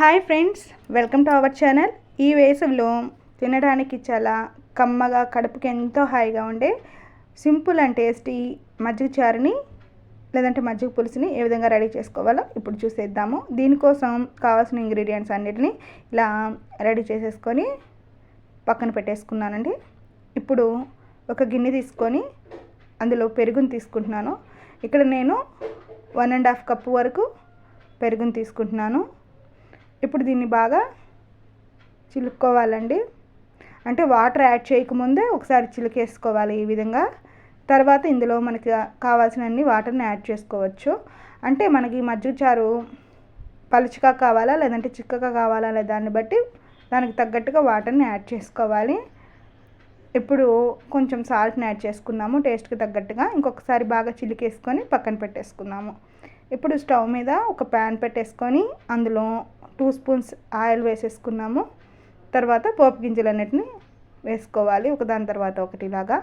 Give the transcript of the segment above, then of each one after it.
Hi friends welcome to our channel. ఈ వేసవిలో తినడానికి చాలా కమ్మగా కడుపుకి ఎంతో హాయిగా ఉండే సింపుల్ అండ్ టేస్టీ మజ్జిగ చారుని లేదంటే మజ్జిగ పులుసుని ఏ విధంగా రెడీ చేసుకోవాలో ఇప్పుడు చూసేద్దాము. దీనికోసం కావాల్సిన ఇంగ్రీడియంట్స్ అన్నిటిని ఇలా రెడీ చేసేసుకొని పక్కన పెట్టేసుకున్నానండి. ఇప్పుడు ఒక గిన్నె తీసుకొని అందులో పెరుగుని తీసుకుంటున్నాను. ఇక్కడ నేను వన్ అండ్ హాఫ్ కప్పు వరకు పెరుగుని తీసుకుంటున్నాను. ఇప్పుడు దీన్ని బాగా చిలుక్కోవాలండి. అంటే వాటర్ యాడ్ చేయకముందే ఒకసారి చిలికేసుకోవాలి ఈ విధంగా. తర్వాత ఇందులో మనకి కావాల్సిన అన్ని వాటర్ని యాడ్ చేసుకోవచ్చు. అంటే మనకి మజ్జిగ చారు పలుచగా కావాలా లేదంటే చిక్కగా కావాలా లేదా దాన్ని బట్టి దానికి తగ్గట్టుగా వాటర్ని యాడ్ చేసుకోవాలి. ఇప్పుడు కొంచెం సాల్ట్ని యాడ్ చేసుకున్నాము టేస్ట్కి తగ్గట్టుగా. ఇంకొకసారి బాగా చిలికేసుకొని పక్కన పెట్టేసుకున్నాము ఇప్పుడు స్టవ్ మీద ఒక ప్యాన్ పెట్టేసుకొని అందులో టూ స్పూన్స్ ఆయిల్ వేసేసుకున్నాము. తర్వాత పోపు గింజలు అన్నిటిని వేసుకోవాలి ఒకదాని తర్వాత ఒకటిలాగా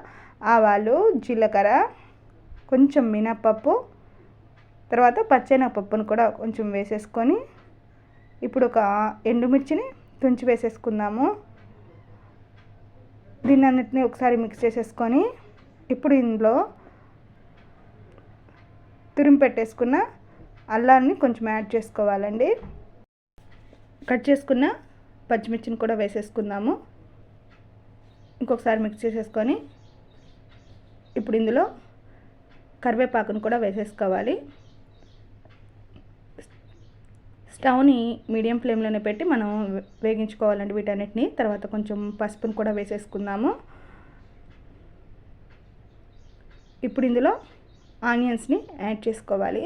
ఆవాలు జీలకర్ర కొంచెం మినప్పప్పు తర్వాత పచ్చెనగపప్పును కూడా కొంచెం వేసేసుకొని ఇప్పుడు ఒక ఎండుమిర్చిని తుంచి వేసేసుకుందాము. దీన్ని అన్నిటిని ఒకసారి మిక్స్ చేసేసుకొని ఇప్పుడు ఇందులో తురిమి పెట్టేసుకున్న అల్లాన్ని కొంచెం యాడ్ చేసుకోవాలండి. కట్ చేసుకున్న పచ్చిమిర్చిని కూడా వేసేసుకుందాము. ఇంకొకసారి మిక్స్ చేసేసుకొని ఇప్పుడు ఇందులో కరివేపాకును కూడా వేసేసుకోవాలి. స్టవ్ని మీడియం ఫ్లేమ్లోనే పెట్టి మనం వేగించుకోవాలండి వీటన్నిటిని. తర్వాత కొంచెం పసుపును కూడా వేసేసుకుందాము. ఇప్పుడు ఇందులో ఆనియన్స్ని యాడ్ చేసుకోవాలి.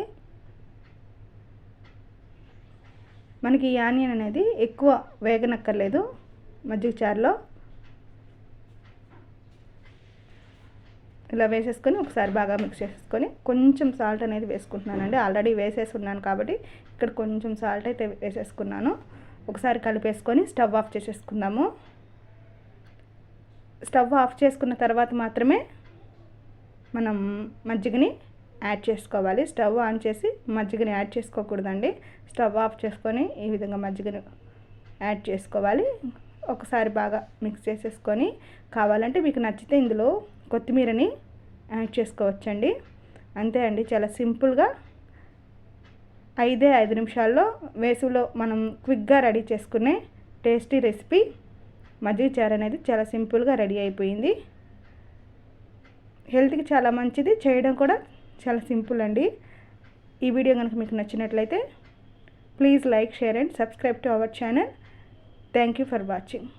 మనకి ఈ ఆనియన్ అనేది ఎక్కువ వేగనక్కర్లేదు మజ్జిగ చారులో. ఇలా వేసేసుకొని ఒకసారి బాగా మిక్స్ చేసేసుకొని కొంచెం సాల్ట్ అనేది వేసుకుంటున్నానండి. ఆల్రెడీ వేసేసి ఉన్నాను కాబట్టి ఇక్కడ కొంచెం సాల్ట్ అయితే వేసేసుకున్నాను. ఒకసారి కలిపేసుకొని స్టవ్ ఆఫ్ చేసేసుకుందాము. స్టవ్ ఆఫ్ చేసుకున్న తర్వాత మాత్రమే మనం మజ్జిగని యాడ్ చేసుకోవాలి. స్టవ్ ఆన్ చేసి మజ్జిగని యాడ్ చేసుకోకూడదండి. స్టవ్ ఆఫ్ చేసుకొని ఈ విధంగా మజ్జిగని యాడ్ చేసుకోవాలి. ఒకసారి బాగా మిక్స్ చేసేసుకొని కావాలంటే మీకు నచ్చితే ఇందులో కొత్తిమీరని యాడ్ చేసుకోవచ్చండి. అంతే అండి. చాలా సింపుల్గా ఐదే ఐదు నిమిషాల్లో వేసులో మనం క్విక్గా రెడీ చేసుకునే టేస్టీ రెసిపీ మజ్జిగ చారు అనేది చాలా సింపుల్గా రెడీ అయిపోయింది. హెల్త్కి చాలా మంచిది. చేయడం కూడా చాలా సింపుల్ అండి. ఈ వీడియో కనుక మీకు నచ్చినట్లయితే please like share and subscribe to our channel. Thank you for watching.